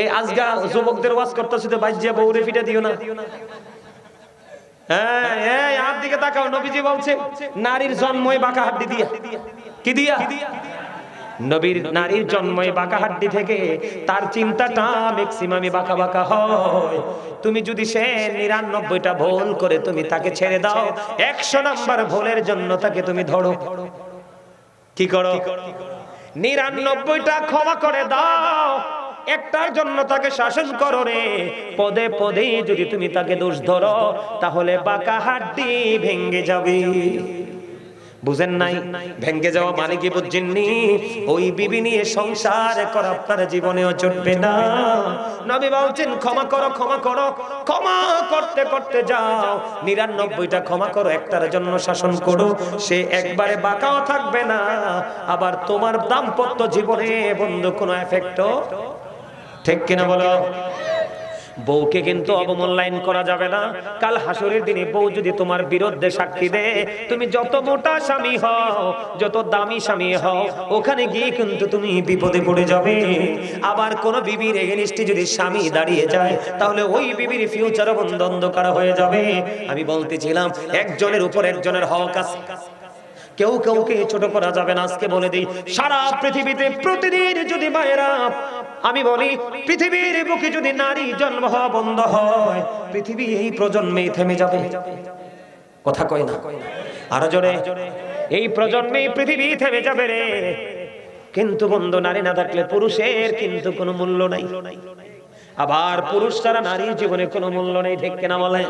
এই যুবকদের ওয়াজ তো দিও না। হ্যাঁ এই হাত দিকে তাকাও, নবীজি বলছে, নারীর জন্মই বাঁকা হাড্ডি দিয়া। কি দিয়া? নবীর নারীর জন্মই বাঁকা হাড্ডি থেকে তার চিন্তাটা ম্যাক্সিমামই বাঁকা বাঁকা হয়। তুমি যদি সে নিরানব্বইটা ভুল করে তুমি তাকে ছেড়ে দাও, একশো নাম্বার ভুলের জন্য তাকে তুমি ধরো। কি করো? নিরানব্বইটা ক্ষমা করে দাও। একটার জন্য তাকে শাসন করো রে। পদে পদে যদি তুমি তাকে দোষ ধরো, তাহলে বাঁকা হাড্ডি ভেঙ্গে যাবে। বুঝেন নাই? ভেঙ্গে যাওয়া মানে কি বুঝছেননি ওই বিবি নিয়ে সংসার করা আপনার জীবনেও চলবে না। নবী বলছেন, ক্ষমা করো ক্ষমা করো। ক্ষমা করতে করতে যাও। নিরানব্বইটা ক্ষমা করো, একটার জন্য শাসন করো। সে একবারে বাঁকাও থাকবে না। আবার তোমার দাম্পত্য জীবনে বন্ধু কোনো এফেক্টও ঠিক কিনা বলো? বউকে কিন্তু অবমূল্যায়ন করা যাবে না। কাল হাসরের দিনে বউ যদি তোমার বিরুদ্ধে সাক্ষী দেয় তুমি যত মোটা স্বামী হও যত দামি স্বামী হও ওখানে গিয়ে কিন্তু তুমি বিপদে পড়ে যাবে। আবার কোন বিবির এগেনিস্টে যদি স্বামী দাঁড়িয়ে যায় তাহলে ওই বিবির ফিউচার বন্ধ অন্ধকার হয়ে যাবে। আমি বলতেছিলাম একজনের উপর একজনের হক আছে। কেউ কেউকে ছোট করা যাবে না, আজকে বলে দিই, সারা পৃথিবীতে প্রতিদিন যদি মায়েরা আমি বলি, পৃথিবীর বুকে যদি নারী জন্ম হওয়া বন্ধ হয়, পৃথিবী এই প্রজন্মেই থেমে যাবে। কথা কয় না। আরও জোরে, এই প্রজন্মেই পৃথিবী থেমে যাবে রে। কিন্তু বন্ধু, নারী না থাকলে পুরুষের কিন্তু কোনো মূল্য নাই। আবার পুরুষ ছাড়া নারীর জীবনে কোনো মূল্য নেই, ঠিক কেনা বলে?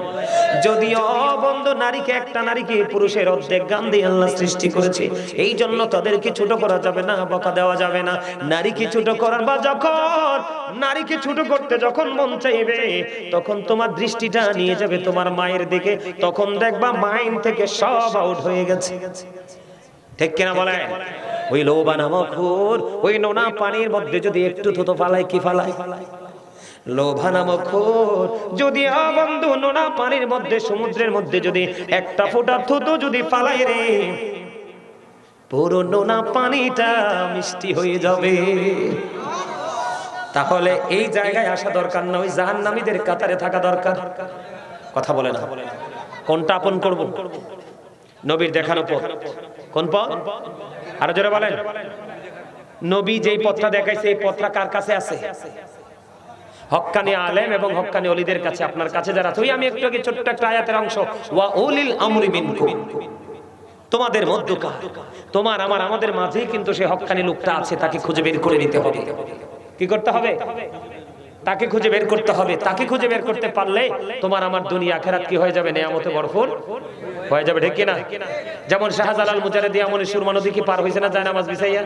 যদিও বন্ধু, নারীকে একটা নারীকে পুরুষের অর্ধেক গান দিয়ে আল্লাহ সৃষ্টি করেছে এই জন্য তাদেরকে ছোট করা যাবে না, বকা দেওয়া যাবে না। নারীকে ছোট করার বা যখন নারীকে ছোট করতে যখন মন চাইবে, তখন তোমার দৃষ্টিটা নিয়ে যাবে তোমার মায়ের দিকে, তখন দেখবা মাইন্ড থেকে সব আউট হয়ে গেছে। ঠিক কিনা বলে? ওই লোবা নামক ওই নোনা পানির মধ্যে যদি একটু থুতো ফালায়, কি ফালায় ফালায়? লোভা নামক যদি বন্ধু নোনা পানির মধ্যে, সমুদ্রের মধ্যে যদি একটা ফোঁটা থুতো যদি ফালাই রে পুরো নোনা পানিটা মিষ্টি হয়ে যাবে। তাহলে এই জায়গায় আসা দরকার না, ওই জাহান্নামীদের কাতারে থাকা দরকার। কথা বলে না। কোনটা আপন করব? নবীর দেখানো পথ। কোন পথ? আরও জোরে বলেন। নবী যেই পথটা দেখাইছে, এই পথটা কার কাছে আছে? হক্কানি আলেম এবং হক্কানি অলিদের কাছে আপনার কাছে যারা তুই আমি একটু আগে ছোট্ট একটা আয়াতের অংশ, ওয়া উলিল আমরি মিনকুম। তোমাদের মধ্যকার তোমার, আমার, আমাদের মাঝেই কিন্তু সেই হক্কানি লোকটা আছে, তাকে খুঁজে বের করে নিতে হবে। কি করতে হবে? তাকে খুঁজে বের করতে হবে। তাকে খুঁজে বের করতে পারলে তোমার আমার দুনিয়া, আখেরাত কি হয়ে যাবে? নেয়ামতে ভরপুর হয়ে যাবে, ঠিক না? যেমন শাহজালাল মুজারিদি আমলে সুরমা নদী কি পার হইছে না যায় নামাজ বিছাইয়া?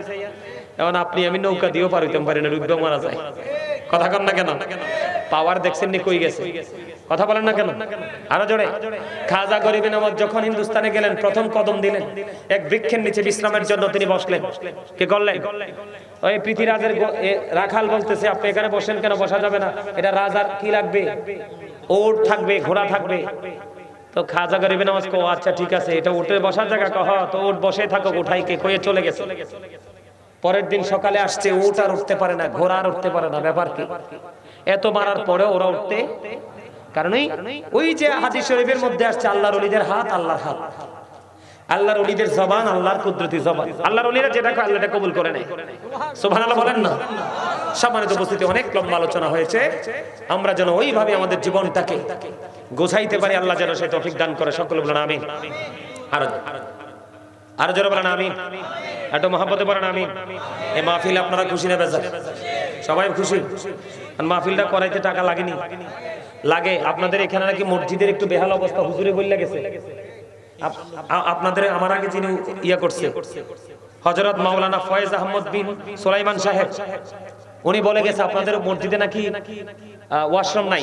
এখন আপনি আমি নৌকা দিয়েও পার হইতাম, পারি না, রুদ্র মারা যায়। কথা কন না কেন? পাওয়ার দেখছেন নি কই গেছে? কথা বলেন না কেন? আরও জোরে। খাজা গরিবে নামাজ যখন হিন্দুস্তানে গেলেন, প্রথম কদম দিলেন, এক বৃক্ষের নিচে বিশ্রামের জন্য তিনি বসলেন। কি করলেন? ওই পৃথিবীরাজের রাখাল বলতেছে, আপনি এখানে বসেন কেন? বসা যাবে না। এটা রাজার কি লাগবে? ওট থাকবে, ঘোড়া থাকবে। তো খাজা গরিবে নামাজ কো আচ্ছা ঠিক আছে, এটা উঠে বসার জায়গা। কহ, তো ওট বসে থাকো উঠাই কে, কয়ে চলে গেছে? পরের দিন সকালে আসছে উট আর উঠতে পারে না, ঘোড়া আর উঠতে পারে না, ব্যাপার কি? এত মারার পরে ওরা উঠতে কারণ ওই যে হাদিস শরীফের মধ্যে আসছে, আল্লাহর অলিদের হাত, আল্লাহর হাত। আল্লাহর অলিদের জবান, আল্লাহর কুদরতি জবান। আল্লাহর অলিরা যেটা কয় আল্লাহ এটা কবুল করে নেয়। সুবহানাল্লাহ বলেন না। সম্মানিত উপস্থিতি, অনেক লম্বা আলোচনা হয়েছে। আমরা যেন ওইভাবে আমাদের জীবনটাকে গোছাইতে পারি, আল্লাহ যেন সে তৌফিক দান করে। সকল বলেন, আমিন। আর আরও জোরে বলেন, আমিন। একটু মহাব্বতে বলেন, আমিন। এই মাহফিল আপনারা খুশি নেবে সবাই খুশি? মাহফিলটা করাইতে টাকা লাগেনি। লাগে। আপনাদের এখানে নাকি মসজিদের একটু বেহাল অবস্থা। হুজুরে বললে গেছে। আপনাদের আমার আগে যিনি ইয়া করছে হজরত মাওলানা ফয়েজ আহমদ বিন সোলাইমান সাহেব, উনি বলে গেছে, আপনাদের মসজিদে নাকি ওয়াশরুম নাই।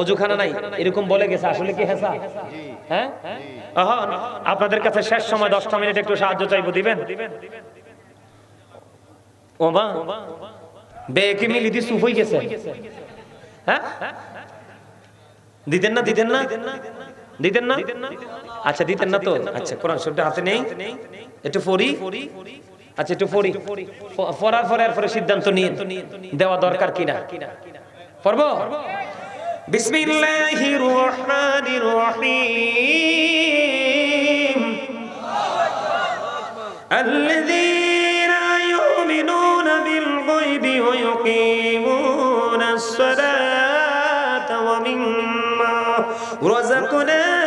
অজুখানা নাই। এরকম বলে গেছে। আসলে কি হেসা হ্যাঁ? আপনাদের কাছে শেষ সময় দশটা মিনিট একটু সাহায্য চাইব দিবেন? ওমা। বেকে মিলি দি সুফ হয়ে গেছে। হ্যাঁ? দিতেন না দিতেন না? দিতেন না? আচ্ছা দিতেন না তো? আচ্ছা কোরআন হাতে নেই। একটু পড়ি? আচ্ছা একটু পড়ি। পড়ার পরে আর সিদ্ধান্ত নিয়ে দেওয়া দরকার কিনা? পড়ব? بسم الله الرحمن الرحيم. الذين يؤمنون بالغيب ويقيمون الصلاة ومما رزقناهم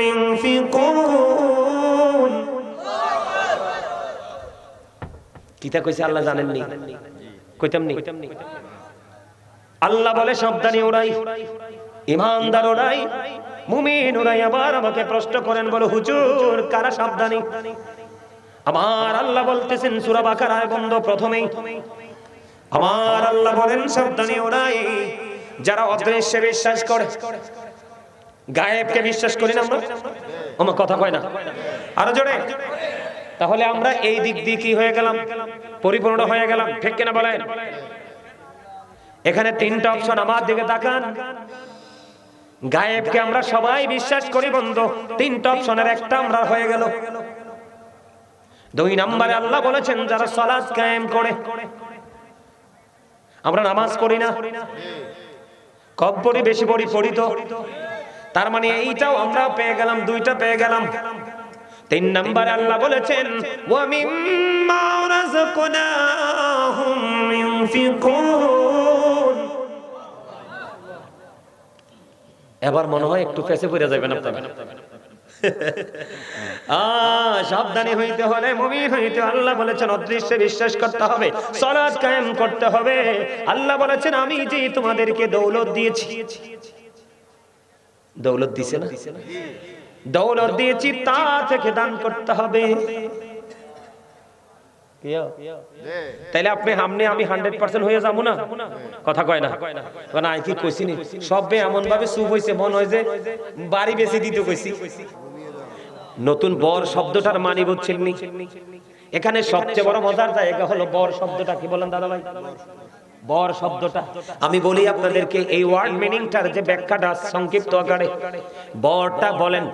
ينفقون كتاب كويس الله زانني كتمني আল্লাহ বলে, সাবধানী ওরাই ইমানদার ওরাই মুমিন ওরাই আবার আমাকে প্রশ্ন করেন, বলে, হুজুর, কারা সাবধানী? আমার আল্লাহ বলতেছেন, সূরা বাকারায় বন্ধ প্রথমেই। আমার আল্লাহ বলেন, সাবধানী ওরাই যারা অদৃশ্যে বিশ্বাস করে, গায়েবকে বিশ্বাস করি না আমরা? আমার কথা কয় না। আরও জোরে। তাহলে আমরা এই দিক দিয়ে কি হয়ে গেলাম? পরিপূর্ণ হয়ে গেলাম। ঠিক কিনা বলেন? এখানে তিনটা অপশন আমার দিকে তাকান। গায়েবকে আমরা সবাই বিশ্বাস করি বন্ধু, তিনটা অপশনের একটা আমরা হয়ে গেল। দুই নম্বরে আল্লাহ বলেছেন, যারা সালাত কায়েম করে, আমরা নামাজ পড়ি না। কব পড়ি বেশি পড়ি পড়ি তো তার মানে এইটাও আমরা পেয়ে গেলাম, দুইটা পেয়ে গেলাম। তিন নম্বরে আল্লাহ বলেছেন, ওয়া মিম্মা রাযাকনাহুম ইউনফিকুন এবার মনে হয় একটু ফেসে পড়ে যাবেন আপনারা। সাবধানী হইতে হলে, মুমিন হইতে আল্লাহ বলেছেন, অদৃশ্যে বিশ্বাস করতে হবে, সালাত কায়েম করতে হবে। আল্লাহ বলেছেন, আমি যে তোমাদেরকে দৌলত দিয়েছি। দৌলত দিছে না? দৌলত দিয়েছি, তা থেকে দান করতে হবে। তাইলে আপনি সামনে আমি হান্ড্রেড পার্সেন্ট হয়ে যাব না? কথা কয় না। না কি কইছি নি? সবে এমন ভাবে চুপ হয়েছে মন হয় যে বাড়ি বেশি দিতে কইসি নতুন বর শব্দটার মানি বুঝছেন এখানে সবচেয়ে বড় মজার জায়গা হলো বর শব্দটা কি বলেন দাদা ভাই বর শব্দটা। আমি বলি আপনাদেরকে এই ওয়ার্ড মিনিংটার যে ব্যাখ্যাটা সংক্ষিপ্ত আকারে। বরটা বলেন,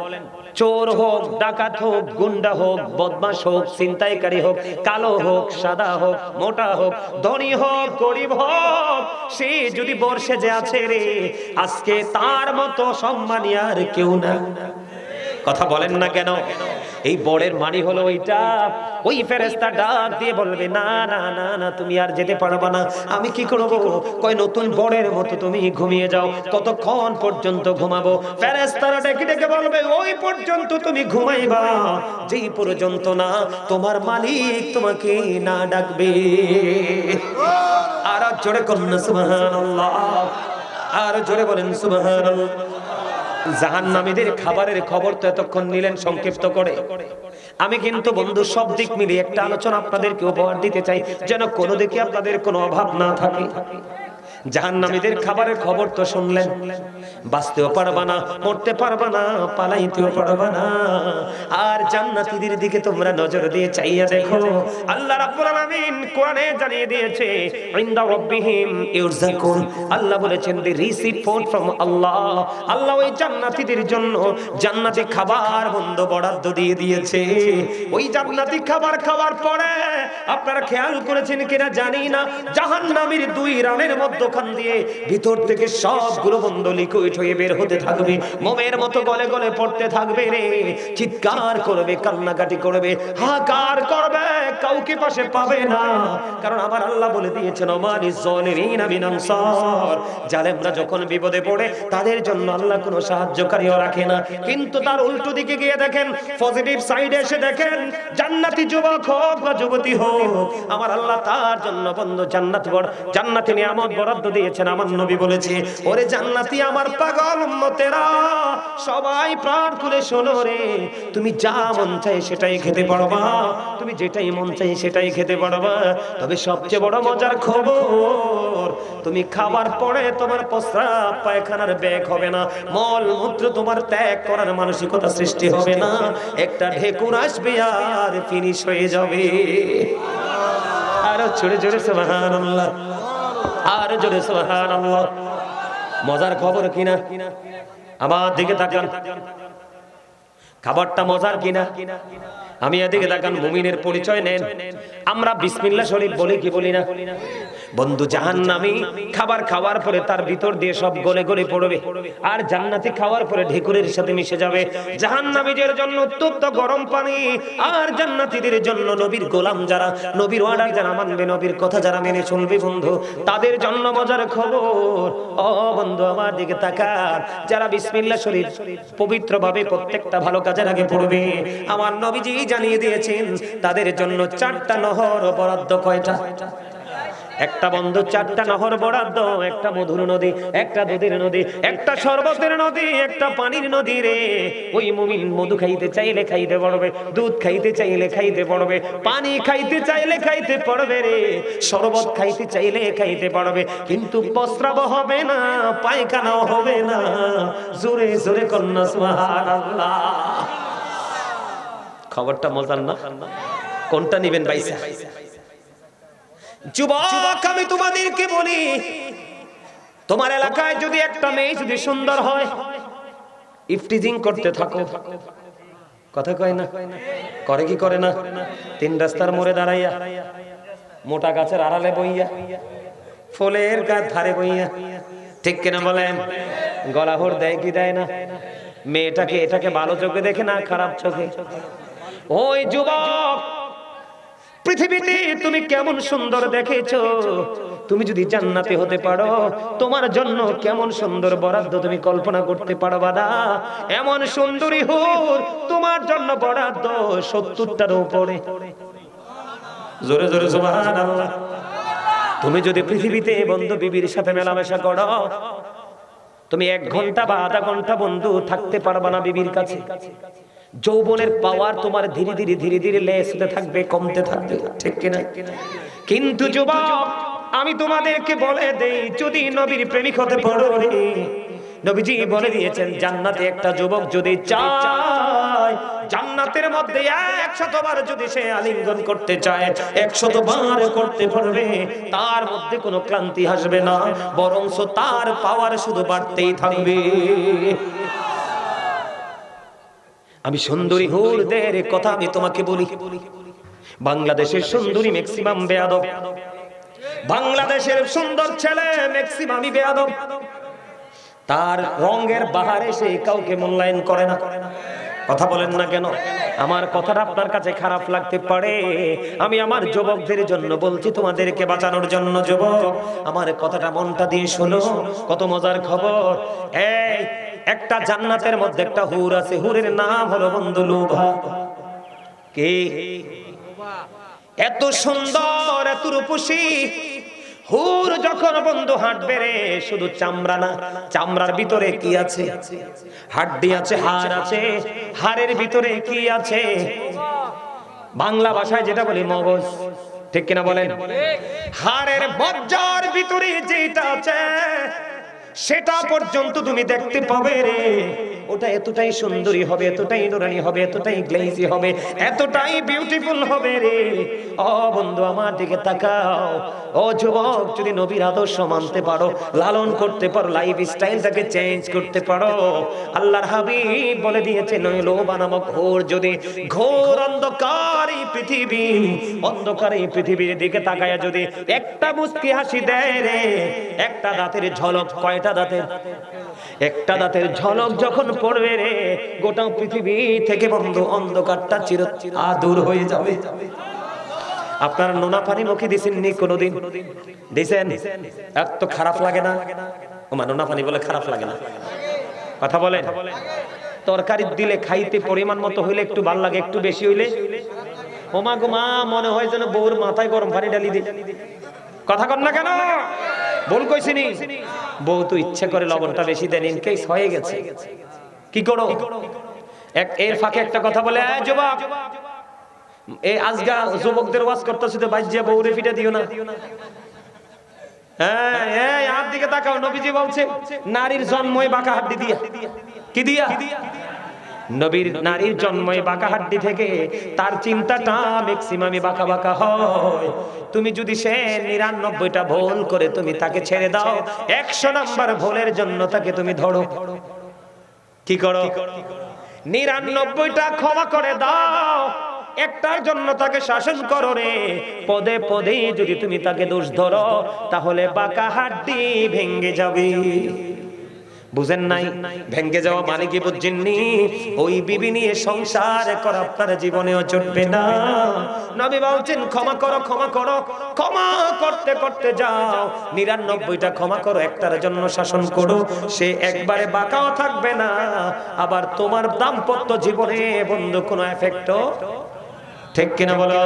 চোর হোক, ডাকাত হোক, গুন্ডা হোক, বদমাশ হোক, ছিনতাইকারী হোক, কালো হোক, সাদা হোক, মোটা হোক, ধনী হোক, গরিব হোক, সে যদি বর্ষে যে আছে রে, আজকে তার মতো সম্মানী আর কেউ না। কথা বলেন না কেন? এই বড়ের মানি হলো ওইটা। ওই ফেরেস্তা ডাক দিয়ে বলবে, না না না না, তুমি আর যেতে পারবে না। আমি কি করব? কয়, নতুন বড়ের মতো তুমি ঘুমিয়ে যাও। কতক্ষণ পর্যন্ত ঘুমাবো? ফেরেস্তারা ডেকে ডেকে বলবে, ওই পর্যন্ত তুমি ঘুমাইবা। যেই পর্যন্ত না, তোমার মালিক তোমাকে না ডাকবে। আর জোরে কন্যা, সুবহানাল্লাহ। আর জোরে বলেন, সুবহানাল্লাহ। জাহান্নামীদের খাবারের খবর তো এতক্ষণ নিলেন সংক্ষিপ্ত করে। আমি কিন্তু বন্ধু, সব দিক মিলিয়ে একটা আলোচনা আপনাদেরকে উপহার দিতে চাই, যেন কোনো দিকে আপনাদের কোনো অভাব না থাকে। জাহান্নামীদের খাবারের খবর তো শুনলেন। বাঁচতেও পারবা না, মরতে পারবা না, পালাইতেও পারবা না। আর জান্নাতীদের দিকে তোমরা নজর দিয়ে চাইয়া দেখো। আল্লাহ রাব্বুল আলামিন কোরআনে জানিয়ে দিয়েছে, ইনদা রাব্বিহিম ইউরজাকুন। আল্লাহ বলেছেন they receive food from Allah. আল্লাহ ওই জান্নাতীদের জন্য জান্নাতি খাবার বন্ধ বরাদ্দ দিয়ে দিয়েছে। ওই জান্নাতি খাবার খাওয়ার পরে আপনারা খেয়াল করেছেন কিনা জানি না। জাহান্নামীর দুই রানের মধ্যখান দিয়ে ভিতর থেকে সবগুলো বন্ধ লিকুইড হয়ে বের হতে থাকবে। মোমের মতো গলে গলে পড়তে থাকবে রে। চিৎকার করবে, কান্নাকাটি করবে হাকার করবে, কাউকে পাশে পাবে না। কারণ আমার আল্লাহ বলে দিয়েছেন আমার ইজ্জলিমিনা বিনানসার জালেমরা যখন বিপদে পড়ে, তাদের জন্য আল্লাহ কোনো সাহায্যকারীও রাখে না। কিন্তু তার উল্টো দিকে গিয়ে দেখেন, পজিটিভ সাইডে এসে দেখেন, জান্নাতি যুবক হোক বা যুবতী হোক, আমার আল্লাহ তার জন্য বন্ধ জান্নাত বড় জান্নাতি নিয়ামত বরাদ্দ দিয়েছেন। আমার নবী বলেছে, ওরে জান্নাতি আমার পাগল উম্মতেরা, সবাই প্রাণ খুলে শোনো রে। তুমি যা মন চাই সেটাই খেতে পারবা। তুমি যেটাই মন চাই সেটাই খেতে পারবা। তবে সবচেয়ে বড় মজার খবর, তুমি খাবার পরে তোমার প্রস্রাব পায়খানার ব্যাগ হবে না। মল মূত্র তোমার ত্যাগ করার মানসিকতা সৃষ্টি হবে না। একটা ঢেকুর আসবে আর ফিনিশ হয়ে যাবে। আরও জোরে জোরে, সুবহানাল্লাহ। আর জোরে সুবহানাল্লাহ। মজার খবর কিনা? আমার দিকে তাকান। খাবারটা মজার কিনা? আমি এদিকে দেখান মুমিনের পরিচয় নেন। আমরা বিসমিল্লাহ শরীফ বলি কি বলি না? বন্ধু জাহান্নামী, খাবার খাওয়ার পরে তার ভিতর দিয়ে সব গলে গলে পড়বে। আর জান্নাতি খাওয়ার পরে ঢেকুরের সাথে মিশে যাবে। জাহান্নামীদের জন্য উত্তপ্ত গরম পানি, আর জান্নাতীদের জন্য নবীর গোলাম যারা, নবীর অর্ডার যারা মানবে, নবীর কথা যারা মেনে চলবে বন্ধু, তাদের জন্য মজার খবর। ও বন্ধু, আমার দিকে তাকার যারা বিসমিল্লাহ শরীফ পবিত্রভাবে প্রত্যেকটা ভালো কাজের আগে পড়বে, আমার নবীজি জানিয়ে দিয়েছেন, তাদের জন্য চারটা নহর বরাদ্দ কয়টা? একটা বন্ধ, চারটা নহর বরাদ্দ, একটা মধুর নদী, একটা দুধের নদী, একটা শরবতের নদী, একটা পানির নদী রে। ওই মুমিন মধু খাইতে চাইলে খাইতে পারবে দুধ খাইতে চাইলে খাইতে পড়বে, পানি খাইতে চাইলে খাইতে পারবে রে। শরবত খাইতে চাইলে খাইতে পারবে কিন্তু প্রস্রাব হবে না, পায়খানাও হবে না। জোরে জোরে কন্যা, সুবহানাল্লাহ। খবরটা মজার না? কোনটা নিবেন বাইসা যুবক, আমি তোমাদেরকে বলি, তোমার এলাকায় যদি একটা মেয়ে যদি সুন্দর হয়, ইফটিজিং করতে থাকো। কথা কয় না? করে কি করে না? তিন রাস্তার মোড়ে দাঁড়াইয়া, মোটা গাছের আড়ালে বইয়া, ফুলের গাছ ধারে বইয়া, ঠিক কিনা বলেন? গলা ভোর দেয় কি দেয় না? মেয়েটাকে এটাকে ভালো চোখে দেখে না খারাপ চোখে? ওই যুবক পৃথিবীতে তুমি কেমন সুন্দর দেখেছ? তুমি যদি জান্নাতে হতে পারো, তোমার জন্য কেমন সুন্দর বরাদ্দ তুমি কল্পনা করতে পারবা না। এমন সুন্দরী হুর তোমার জন্য বরাদ্দ সত্তরটার উপরে। জোরে জোরে তুমি যদি পৃথিবীতে বন্ধু বিবির সাথে মেলামেশা করো, তুমি এক ঘণ্টা বা আধা ঘণ্টা বন্ধু থাকতে পারবা না বিবির কাছে। যৌবনের পাওয়ার তোমার ধীরে ধীরে ধীরে ধীরে লেস হতে থাকবে, কমতে থাকবে, ঠিক কিনা? কিন্তু যুবক, আমি তোমাদেরকে বলে দেই, যদি নবীর প্রেমিক হতে পারো নবীজি বলে দিয়েছেন, জান্নাতে একটা যুবক যদি চায়, জান্নাতের মধ্যে একশতবার যদি সে আলিঙ্গন করতে চায়, একশতবার করতে পারবে, তার মধ্যে কোনো ক্লান্তি আসবে না বরং তার পাওয়ার শুধু বাড়তেই থাকবে। আমি সুন্দরী হুরদের কথা আমি তোমাকে বলি। বাংলাদেশের সুন্দরী ম্যাক্সিমাম বেয়াদব। বাংলাদেশের সুন্দর ছেলে ম্যাক্সিমামই বেয়াদব। তার রঙের বাহারে সে কাউকে মূল্যায়ন করে না। কথা বলেন না কেন? আমার কথাটা আপনার কাছে খারাপ লাগতে পারে। আমি আমার যুবকদের জন্য বলছি, তোমাদেরকে বাঁচানোর জন্য যুবক। আমার কথাটা মনটা দিয়ে শোনো। কত মজার খবর। এই একটা জান্নাতের মধ্যে একটা হুর আছে। হুরের নাম হলো বন্ধু লোভা। কে? এত সুন্দর এত রূপসী। হুর যখন বন্ধু হাঁটবে রে শুধু চামড়া না চামড়ার ভিতরে কি আছে? হাড্ডি আছে হাড় আছে হাড়ের ভিতরে কি আছে? বাংলা ভাষায় যেটা বলি মগজ। ঠিক কিনা বলেন? হাড়ের বজ্জার ভিতরে যেটা আছে সেটা পর্যন্ত তুমি দেখতে পাবে রে। ওটা এতটাই সুন্দরী হবে, এতটাই নোরানি হবে, এতটাই গ্লেজি হবে, এতটাই বিউটিফুল হবে রে। ও বন্ধু, আমার দিকে তাকাও। ও যুবক, যদি নবীর আদর্শ মানতে পারো, লালন করতে পারো লাইফ স্টাইলটাকে চেঞ্জ করতে পারো, আল্লাহর হাবিব বলে দিয়েছে নইলো বানামক ঘোর যদি ঘোর অন্ধকার এই পৃথিবী, অন্ধকার এই পৃথিবীর দিকে তাকায়া যদি একটা মুস্কি হাসি দেয় রে, একটা দাঁতের ঝলক, কয়টা দাঁতের? একটা দাঁতের ঝলক যখন পড়বে রে। গোটা পৃথিবী থেকে বন্ধু অন্ধকারটা চির দূর হয়ে যাবে। আপনার নোনা পানি মুখে দিছেননি কোনোদিন? দিছেন? এত খারাপ লাগে না। ওমা, নোনা পানি বলে খারাপ লাগে না। কথা বলেন। তরকারি দিলে খাইতে পরিমাণ মতো হইলে একটু ভালো লাগে, একটু বেশি হইলে। ওমা গোমা মনে হয় যেন বউর মাথায় গরম পানি ডালি দি কথা কর না কেন? ভুল কইছিনি। বউ তো ইচ্ছে করে লবণটা বেশি দেন ইনকেস হয়ে গেছে। কি করো? এর ফাঁকে একটা কথা বলে যুবক, এই আজগা যুবকদের ওয়াজ করতেছে তো দিও না। হ্যাঁ দিকে তাকাও, নবীজি বলছে, নারীর জন্মই নারীর জন্মই বাঁকা থেকে তার চিন্তাটা ম্যাক্সিমামই বাঁকা বাঁকা হয়। তুমি যদি সে নিরানব্বইটা ভুল করে তুমি তাকে ছেড়ে দাও, একশো নাম্বার ভুলের জন্য তাকে তুমি ধরো। কি করো? নিরানব্বইটা ক্ষমা করে দাও। একটার জন্য তাকে শাসন করো রে। পদে পদে যদি তুমি তাকে দোষ ধরো, তাহলে বাঁকা হাড্ডি ভেঙ্গে যাবে। বুঝেন নাই? ভেঙ্গে যাওয়া মানে কি বুঝছেননি ওই বিবি নিয়ে সংসার করা আপনার জীবনেও চলবে না। নবী বলছেন ক্ষমা করো ক্ষমা করো ক্ষমা করতে করতে যাও। নিরানব্বইটা ক্ষমা করো একটার জন্য শাসন করো। সে একবারে বাঁকাও থাকবে না। আবার তোমার দাম্পত্য জীবনে বন্ধু কোনো এফেক্টও ঠিক কিনা বলো?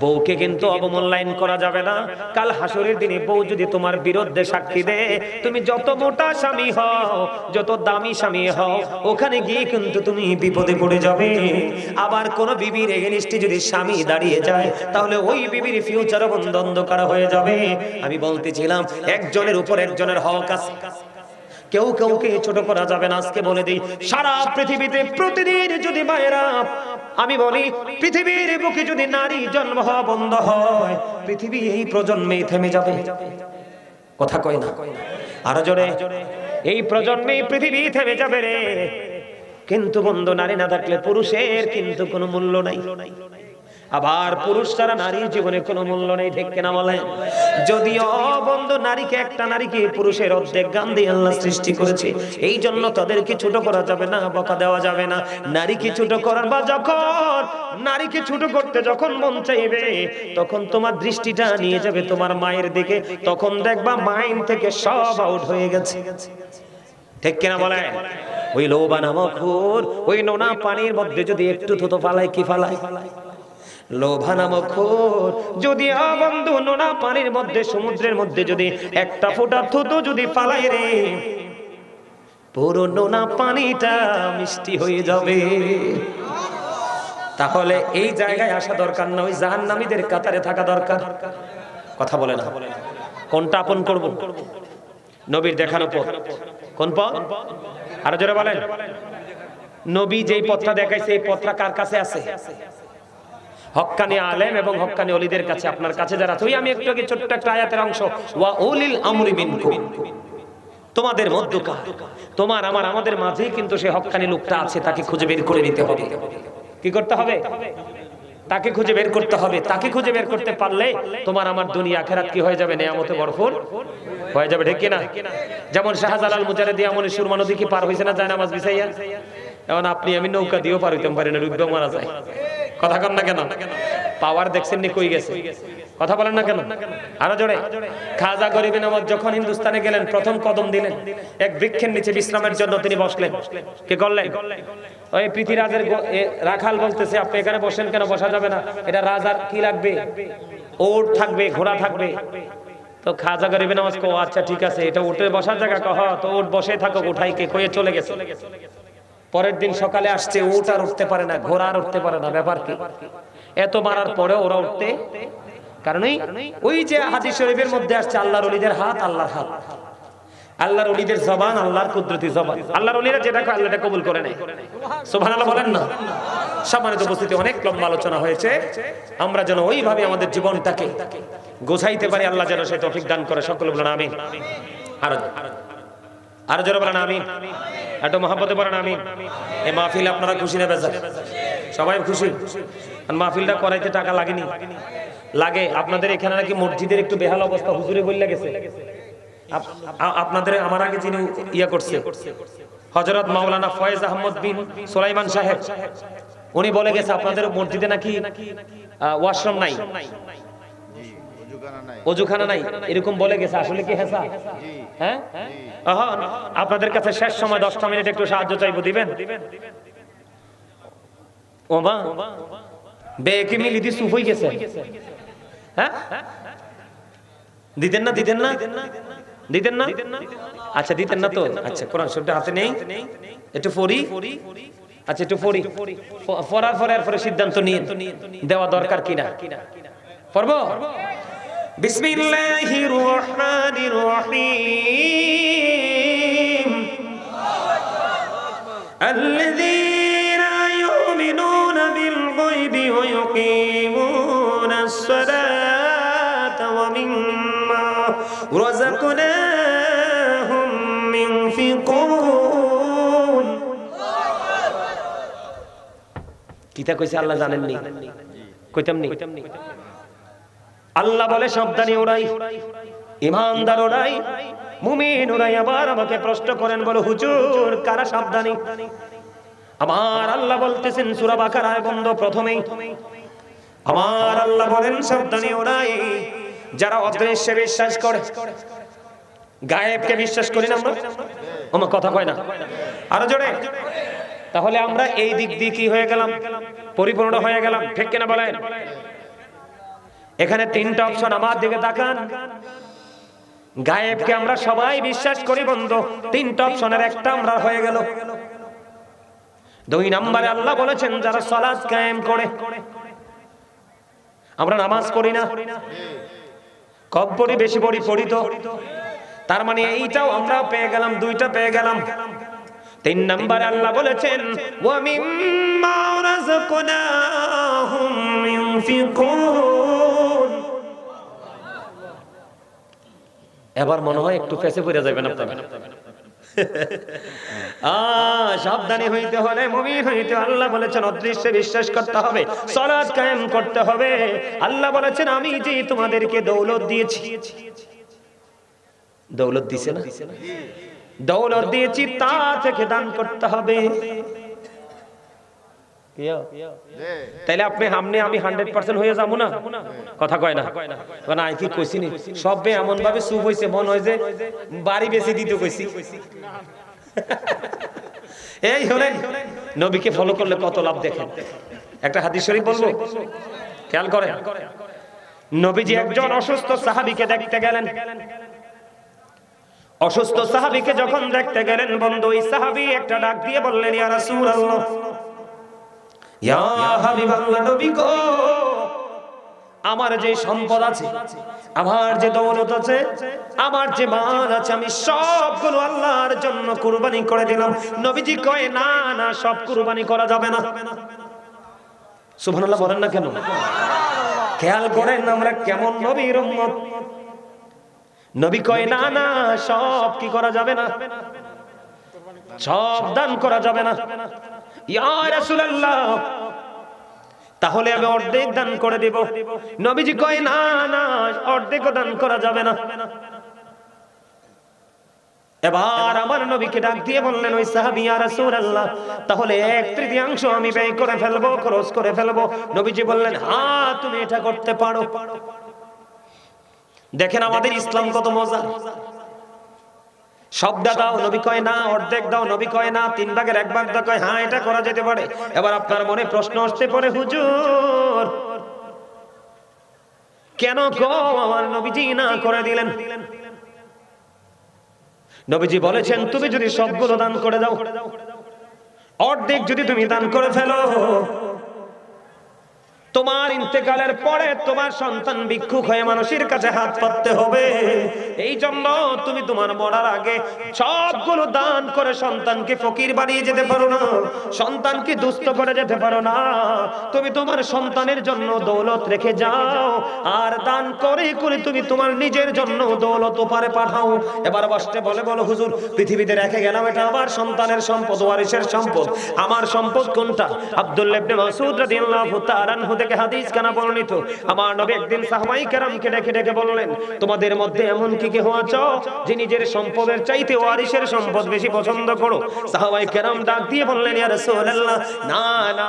বউকে কিন্তু অবমূল্যায়ন করা যাবে না। কাল হাসরের দিনে বউ যদি তোমার বিরুদ্ধে সাক্ষী দেয় তুমি যত মোটা স্বামী হও যত দামি স্বামী হও ওখানে গিয়ে কিন্তু তুমি বিপদে পড়ে যাবে। আবার কোন বিবির এগেনিস্টে যদি স্বামী দাঁড়িয়ে যায় তাহলে ওই বিবির ফিউচার বন্ধ অন্ধকার হয়ে যাবে। আমি বলতেছিলাম একজনের উপর একজনের হক আছে। কেউ কেউকে ছোট করা যাবে না, আজকে বলে দিই, সারা পৃথিবীতে প্রতিদিন যদি মায়েরা, আমি বলি, পৃথিবীর বুকে যদি নারী জন্ম হওয়া বন্ধ হয়, পৃথিবী এই প্রজন্মে থেমে যাবে। কথা কয় না? আরও জোরে, এই প্রজন্মে পৃথিবী থেমে যাবে রে। কিন্তু বন্ধু, নারী না থাকলে পুরুষের কিন্তু কোনো মূল্য নাই। আবার পুরুষ ছাড়া নারীর জীবনে কোনো মূল্য নেই, ঠিক কিনা বলেন? যদিও বন্ধু, নারীকে একটা নারীকে পুরুষের অর্ধেক গান দিয়ে আল্লাহ সৃষ্টি করেছে এই জন্য তাদেরকে ছোট করা যাবে না, বকা দেওয়া যাবে না। নারীকে ছোট করার বা যখন নারীকে ছোট করতে যখন মন চাইবে, তখন তোমার দৃষ্টিটা নিয়ে যাবে তোমার মায়ের দিকে, তখন দেখবা মাইন্ড থেকে সব আউট হয়ে গেছে। ঠিক কিনা বলে ওই লোবা নামক ওই নোনা পানির মধ্যে যদি একটু থুতো ফালায়, কি ফালায়? লোভা নামক যদি বন্ধু নোনা পানির মধ্যে, সমুদ্রের মধ্যে যদি একটা ফোঁটা থুতো যদি পালাই রে পুরো নোনা পানিটা মিষ্টি হয়ে যাবে। তাহলে এই জায়গায় আসা দরকার না ওই জাহান্নামীদের কাতারে থাকা দরকার। কথা বলে না। কোনটা আপন করব? নবীর দেখানো পথ কোন পথ? আরও জোরে বলেন। নবী যেই পথটা দেখাইছে, এই পথটা কার কাছে আছে? হক্কানি আলেম এবং হক্কানি অলিদের কাছে, আপনার কাছে যারা তুই আমি একটু আগে ছোট্ট একটা আয়াতের অংশ। ওয়া উলিল আমরি মিনকুম। তোমাদের মধ্যকার তোমার, আমার, আমাদের মাঝেই কিন্তু সেই হক্কানি লোকটা আছে, তাকে খুঁজে বের করে নিতে হবে। কি করতে হবে? তাকে খুঁজে বের করতে হবে। তাকে খুঁজে বের করতে পারলে তোমার, আমার দুনিয়া আখেরাত কি হয়ে যাবে? নেয়ামতে ভরপুর হয়ে যাবে, ঠিক কিনা? যেমন শাহজালাল মুজারিদ আমনে সুরমা নদী কি পার হইছে না যায় নামাজ বিছাইয়া? এখন আপনি, আমি নৌকা দিয়েও পার হইতে পারি না ডুববে মারা যায়। কথা কন না কেন? পাওয়ার দেখছেন নি কই গেছে? কথা বলেন না কেন? আরও জোরে। খাজা গরিব নামত যখন হিন্দুস্তানে গেলেন, প্রথম কদম দিলেন, এক বৃক্ষের নিচে বিশ্রামের জন্য তিনি বসলেন। কি করলেন? ওই পৃথিবীরাজের রাখাল বলতেছে, আপনি এখানে বসেন কেন? বসা যাবে না। এটা রাজার কি লাগবে? ওট থাকবে, ঘোড়া থাকবে। তো খাজা গরিবে নামাজ কো আচ্ছা ঠিক আছে, এটা উঠে বসার জায়গা কহ। তো ওট বসে থাকো উঠাই কে, কয়ে চলে গেছে। পরের দিন সকালে আসছে উট আর উঠতে পারে না, ঘোড়া আর উঠতে পারে না, ব্যাপার কি? এত মারার পরে ওরা উঠতে কারণ ওই যে হাদিস শরীফের মধ্যে আসছে, আল্লাহর অলিদের হাত, আল্লাহর হাত। আল্লাহর অলিদের জবান, আল্লাহর কুদরতি জবান। আল্লাহর অলিরা যেটা কয় আল্লাহ এটা কবুল করে নেয়। সুবহানাল্লাহ বলেন না। উপস্থিতি, অনেক লম্বা আলোচনা হয়েছে। আমরা যেন ওইভাবে আমাদের জীবনটাকে গোছাইতে পারি, আল্লাহ যেন সেই তৌফিক দান করে, সকল বলেন আরও আরও জোরে বলেন একটু মহাব্বতে বলেন আমিন। এই মাহফিল আপনারা খুশি নেবে সবাই খুশি? মাহফিলটা করাইতে টাকা লাগেনি। লাগে, আপনাদের এখানে নাকি মসজিদের একটু বেহাল অবস্থা, হুজুরে বললে গেছে। আপনাদের, আমার আগে যিনি ইয়া করছে হজরত মাওলানা ফয়েজ আহমদ বিন সোলাইমান সাহেব, উনি বলে গেছে, আপনাদের মসজিদে নাকি ওয়াশরুম নাই। অজুখানা নাই। এরকম বলে গেছে। আসলে কি হেসা হ্যাঁ? এখন আপনাদের কাছে শেষ সময় দশটা মিনিট একটু সাহায্য চাইব দিবেন? বেকি মিলি দি হয়ে গেছে। হ্যাঁ? দিতেন না দিতেন না? দিতেন না? আচ্ছা দিতেন না তো। আচ্ছা কোরআন শরীফটা হাতে নেই। একটু পড়ি। আচ্ছা একটু পড়ি। প- পড়ার পরে সিদ্ধান্ত নিয়ে দেওয়া দরকার কিনা? পড়ব? بسم الله الرحمن الرحيم. الذين يؤمنون بالغيب ويقيمون الصلاة ومما رزقناهم من فقون কইছে আল্লাহ জানেন নি কইতাম নি আল্লাহ বলে, সাবধানী ওরাই ইমানদার ওরাই মুমিন ওরাই আবার আমাকে প্রশ্ন করেন, বলো, হুজুর, কারা সাবধানী? আমার আল্লাহ বলতেছেন, সূরা বাকারায় বন্ধ প্রথমেই। আমার আল্লাহ বলেন, সাবধানী ওরাই যারা অদৃশ্যে বিশ্বাস করে, গায়েবকে বিশ্বাস করি না আমরা? আমার কথা কয় না। আরও জোরে। তাহলে আমরা এই দিক দিয়ে কি হয়ে গেলাম? পরিপূর্ণ হয়ে গেলাম। ঠিক কিনা বলেন? এখানে তিনটা অপশন আমার দিকে তাকান। গায়েবকে আমরা সবাই বিশ্বাস করি বন্ধু। তিনটা অপশনের একটা আমরা হয়ে গেল। দুই নম্বরে আল্লাহ বলেছেন, যারা সালাত কায়েম করে, আমরা নামাজ পড়ি না। কম পড়ি বেশি পড়ি পড়ি তো তার মানে এইটাও আমরা পেয়ে গেলাম, দুইটা পেয়ে গেলাম। তিন নম্বরে আল্লাহ বলেছেন এবার মনে হয় একটু ফেসে পড়ে যাবেন আপনারা। সাবধানী হইতে হলে মুমিন হইতে আল্লাহ বলেছেন অদৃশ্যে বিশ্বাস করতে হবে সালাত কায়েম করতে হবে। আল্লাহ বলেছেন আমি যে তোমাদেরকে দৌলত দিয়েছি। দৌলত দিছে না। দৌলত দিয়েছি, তা থেকে দান করতে হবে। তাইলে আপনি সামনে আমি হান্ড্রেড পার্সেন্ট হয়ে যাব না? কথা কয় না। আই কি কইছি নি? সবে এমন ভাবে চুপ হইছে, মন হয় যে বাড়ি বেশি দিতে কইছি। এই হলেন, নবীকে ফলো করলে কত লাভ দেখেন। একটা হাদিস শরীফ বলব? খেয়াল করেন। নবীজি একজন অসুস্থ সাহাবিকে দেখতে গেলেন। অসুস্থ সাহাবীকে যখন দেখতে গেলেন, বন্ধু, ওই সাহাবি একটা ডাক দিয়ে বললেন, ইয়া রাসূলুল্লাহ, ইয়া হাবিবাল্লাহ নবী গো, আমার যে সম্পদ আছে, আমার যে দৌলত আছে, আমার যে মাল আছে, আমি সবগুলো আল্লাহর জন্য কুরবানি করে দিলাম। নবীজি কয়, না না, সব কুরবানি করা যাবে না। সুবহানাল্লাহ বলেন না কেন? খেয়াল করেন, আমরা কেমন নবীর উম্মত। নবী কয়, না না, সব কি করা যাবে না? সব দান করা যাবে না? ইয়া রাসূলুল্লাহ, তাহলে আমি অর্ধেক দান করে দেব। নবীজি কয়, না না, অর্ধেকও দান করা যাবে না। এবার আমার নবীকে ডাক দিয়ে বললেন, ওই সাহাবী, ইয়া রাসূলুল্লাহ, তাহলে এক তৃতীয়াংশ আমি ব্যয় করে ফেলব, খরচ করে ফেলব। নবীজি বললেন হ্যাঁ তুমি এটা করতে পারো। দেখেন আমাদের ইসলাম কত মজা সবটা দাও নবী কয় না অর্ধেক দাও নবী কয় না তিন ভাগের এক ভাগ কয় হ্যাঁ এটা করা যেতে পারে। এবার আপনার মনে প্রশ্ন আসতে পারে হুজুর কেন গো আমার নবীজি না করে দিলেন? নবীজি বলেছেন তুমি যদি সবগুলো দান করে দাও। অর্ধেক যদি তুমি দান করে ফেলো তোমার ইন্তেকালের পরে তোমার সন্তান ভিক্ষুক হয়ে মানুষের কাছে হাত পাততে হবে। এই জন্য তুমি তোমার মরার আগে সবগুলো দান করে সন্তানকে ফকির বানিয়ে যেতে পারো না, সন্তানকে দুস্থ করে যেতে পারো না। তুমি তোমার সন্তানের জন্য দৌলত রেখে যাও, আর দান করে করে তুমি তোমার নিজের জন্য দৌলত ওপারে পাঠাও। এবার বসতে বলে, বলো হুজুর, পৃথিবীতে রেখে গেলাম, এটা আমার সন্তানের সম্পদ, ওয়ারিসের সম্পদ। আমার সম্পদ কোনটা? আব্দুল্লাহ ইবনে মাসউদ রাদিয়াল্লাহু তাআলা আনহু থেকে হাদিস কানা বর্ণিত? আমার নবী একদিন সাহাবাই কেরামকে ডেকে ডেকে বললেন, তোমাদের মধ্যে এমন কি কেউ আছো যে নিজের সম্পদের চাইতে ওয়ারিসের সম্পদ বেশি পছন্দ করো? সাহাবাই কেরাম ডাক দিয়ে বললেন, ইয়া রাসূলুল্লাহ, না না,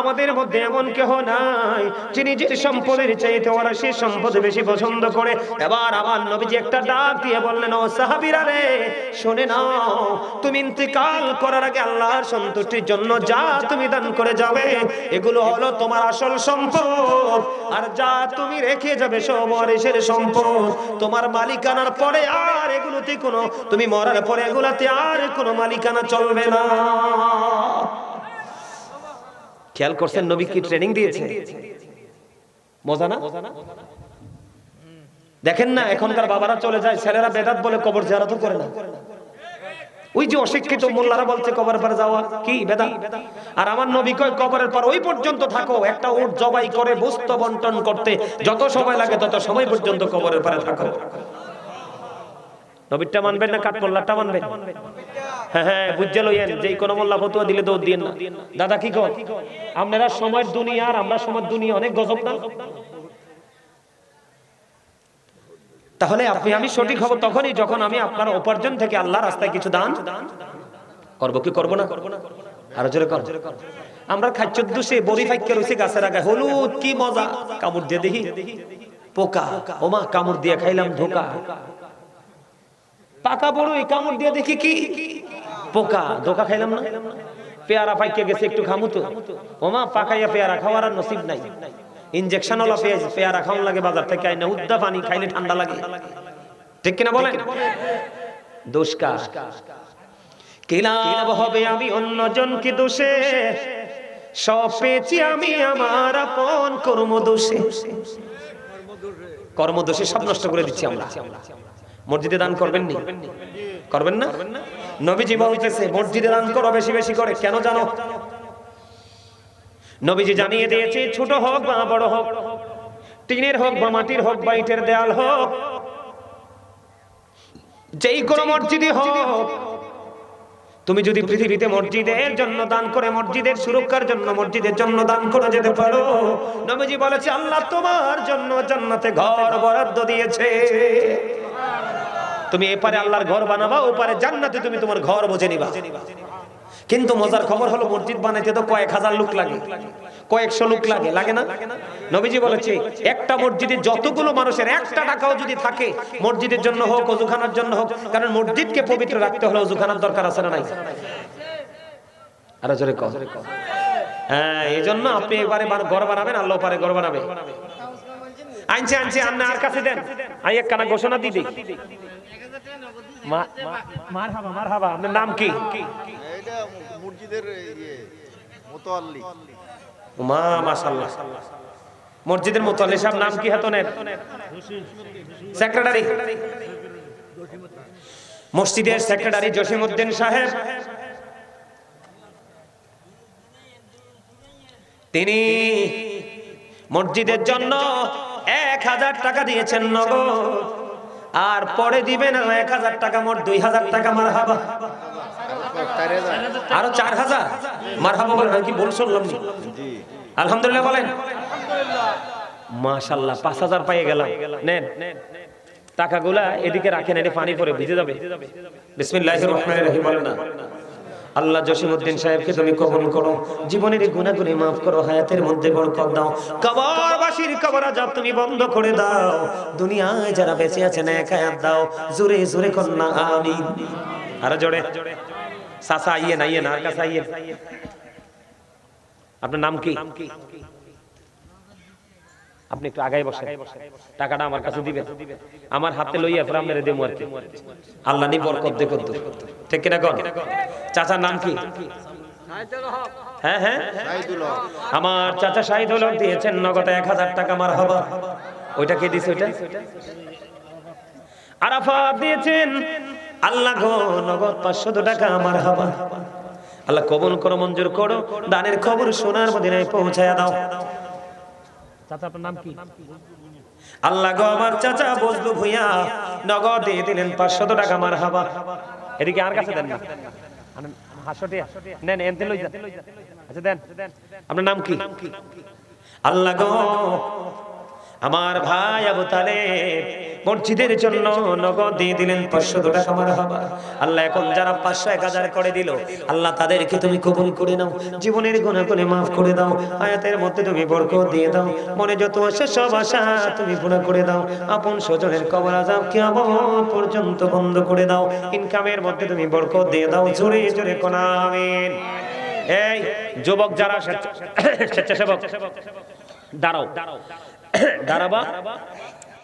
আমাদের মধ্যে এমন কেউ নাই যে নিজের সম্পদের চাইতে ওয়ারিসের সম্পদ বেশি পছন্দ করে। এবার আমার নবীজি একটা ডাক দিয়ে বললেন, ও সাহাবীরা রে, শুনে নাও, তুমি ইন্তেকাল করার আগে আল্লাহর সন্তুষ্টির জন্য যা তুমি দান করে যাবে, এগুলো হলো তোমার আসল সম্পদ। আর যা তুমি রেখে যাবে, সব ওয়ারিসের সম্পদ। তোমার মালিকানার পরে আর এগুলোতে কোনো, তুমি মরার পরে এগুলাতে আর কোনো মালিকানা চলবে না। খেয়াল করছেন নবী কি ট্রেনিং দিয়েছে? মজা না? দেখেন না, এখনকার বাবারা চলে যায়, ছেলেরা বেদাত বলে কবর জিয়ারত করে না। ওই যে অশিক্ষিত মোল্লারা বলছে কবরের পরে যাওয়া কি বেদা? আর আমার নবী কয় কবরের পর ওই পর্যন্ত থাকো একটা উট জবাই করে বস্তু বন্টন করতে যত সময় লাগে তত সময় পর্যন্ত কবরের পরে থাকো। নবীরটা মানবেন না কাঠমোল্লারটা মানবেন? হ্যাঁ হ্যাঁ বুঝে লইয়েন যে কোনো মোল্লা ফতুয়া দিলে দৌড় দিয়েন না। দাদা কি কর আপনারা সময়ের দুনিয়া আর আমরা সময়ের দুনিয়া অনেক গজব না? তাহলে আপনি আমি সঠিক হব তখনই যখন আমি আপনার উপার্জন থেকে আল্লাহ রাস্তায় কিছু দান করব কি করব না? আরও জোরে কর। আমরা খাচ্ছ দুষে বড়ি ফাইকে রয়েছে গাছের আগে হলুদ কি মজা? কামড় দিয়ে দেখি পোকা ওমা কামড় দিয়ে খাইলাম ধোকা। পাকা বড় এই কামড় দিয়ে দেখি কি? পোকা ধোকা খাইলাম না। পেয়ারা পাইকে গেছে একটু খামু তো ওমা পাকাইয়া পেয়ারা খাওয়ার আর নসিব নাই। ইনজেকশন ওলা পেঁয়াজ, পেয়ারা খাওয়ান লাগে বাজার থেকে আইনা, উদ্দা পানি খাইলে ঠান্ডা লাগে। ঠিক কিনা বলেন? দোষকা কি লাভ হবে আমি অন্যজনকে দোষে? সব পেয়েছি আমি আমার আপন কর্ম দোষে কর্মদোষে সব নষ্ট করে দিচ্ছি আমরা। মসজিদে দান করবেন নি? করবেন না? নবীজি বলতেছে, মসজিদে দান করো বেশি বেশি করে। কেন জানো? নবীজি জানিয়ে দিয়েছে ছোট হোক বা বড় হোক টিনের হোক বা মাটির হোক বা ইটের দেয়াল হোক যেই কোনো মসজিদই হোক তুমি যদি পৃথিবীতে মসজিদের জন্য দান করে মসজিদের সুরক্ষার জন্য মসজিদের জন্য দান করে যেতে পারো নবীজি বলেছে আল্লাহ তোমার জন্য জান্নাতে ঘর বরাদ্দ দিয়েছে। তুমি এপারে আল্লাহর ঘর বানাবা ওপারে জান্নাতে তুমি তোমার ঘর বুঝে নিবা। কিন্তু মজার খবর হলো মসজিদ বানাইতে তো কয়েক হাজার লোক লাগে কয়েকশো লোক লাগে লাগে না নবীজি বলেছে একটা মসজিদে যতগুলো মানুষের একটা টাকাও যদি থাকে মসজিদের জন্য হোক অজুখানার জন্য হোক কারণ মসজিদকে পবিত্র রাখতে হলে অজুখানার দরকার আছে না নাই আরও জোরে হ্যাঁ এই জন্য আপনি এবারে ঘর বানাবেন আল্লাহ পারে ঘর বানাবে আনছে আনছে আন্না আর কাছে দেন আই এক কানা ঘোষণা দিদি মার হাবা মার হাবা আপনার নাম কি? মসজিদের ইয়ে মোতোয়াল্লি মা মাশাআল্লাহ। মসজিদের মোতাল্লি সাহেব নাম কি হাতনের? সেক্রেটারি। মসজিদের সেক্রেটারি জসিমউদ্দিন সাহেব। তিনি মসজিদের জন্য এক হাজার টাকা দিয়েছেন নগদ। আর পরে দিবেন এক হাজার টাকা মোট দুই হাজার টাকা মার হাবা আরও চার হাজার? মার হাবা বলেন কি বল শুনলাম আলহামদুলিল্লাহ বলেন। মাশাল্লাহ পাঁচ হাজার পাইয়ে গেলাম। নেন। টাকাগুলা এদিকে রাখেন এটি পানি পরে ভিজে যাবে। বিসমিল্লাহির রহমানির রহিম বলেন না। আল্লাহ জসিমউদ্দিন সাহেবকে তুমি কবুল করো। জীবনের গুণাগুলি মাফ করো, হায়াতের মধ্যে বরকত দাও। কবরবাসীর কবর আজাব তুমি বন্ধ করে দাও। দুনিয়ায় যারা বেঁচে আছেন এক হায়াত দাও। জোরে জোরে কন্যা, আমিন। আর জোরে। সাসা আইয়ে না আইয়ে না, আর কাছে আইয়ে। আপনার নাম কি? আপনি একটু আগাই বসেন। টাকাটা আমার কাছে দিবেন। আমার হাতে লইয়া ফেরাম মেরে দেবো আর কি। আল্লাহ নি বরকত দেখো তো ঠিক কিনা কন? চাচার নাম কি? হ্যাঁ হ্যাঁ। আমার চাচা শাহিদুল হক দিয়েছেন নগদ এক হাজার টাকা আমার হবা ওইটা কে দিছে ওইটা? আরাফাত দিয়েছেন। আল্লাহ গো, নগদ পাঁচশো টাকা আমার হবা আল্লাহ কবুল করো, মঞ্জুর করো। দানের খবর সোনার মদিনায় পৌঁছায়া দাও। চাচা আপনার নাম কি? আল্লাহ গো আমার চাচা বজলু ভুইয়া। নগদ দিয়ে দিলেন পাঁচশত টাকা আমার হাবা এদিকে আর কাছে দেন না। আনেন, হাঁসটি নেন এনতে লই যান আচ্ছা দেন। আপনার নাম কি? আল্লাহ গো আমার ভাই আবু তালেব মসজিদের জন্য নগদ দিয়ে দিলেন পাঁচশো টাকা আমার হবা আল্লাহ এখন যারা পাঁচশো, এক হাজার করে দিল, আল্লাহ তাদেরকে তুমি কবুল করে নাও, জীবনের গুণা করে মাফ করে দাও, আয়াতের মধ্যে তুমি বরকত দিয়ে দাও, মনে যত আসে সব আশা তুমি পুরা করে দাও, আপন স্বজনের কবর আজাব কেমন পর্যন্ত বন্ধ করে দাও, ইনকামের মধ্যে তুমি বরকত দিয়ে দাও, জোরে জোরে কোন আমিন। এই যুবক যারা স্বেচ্ছা- স্বেচ্ছাসেবক, দাঁড়াও। দাঁড়াবা।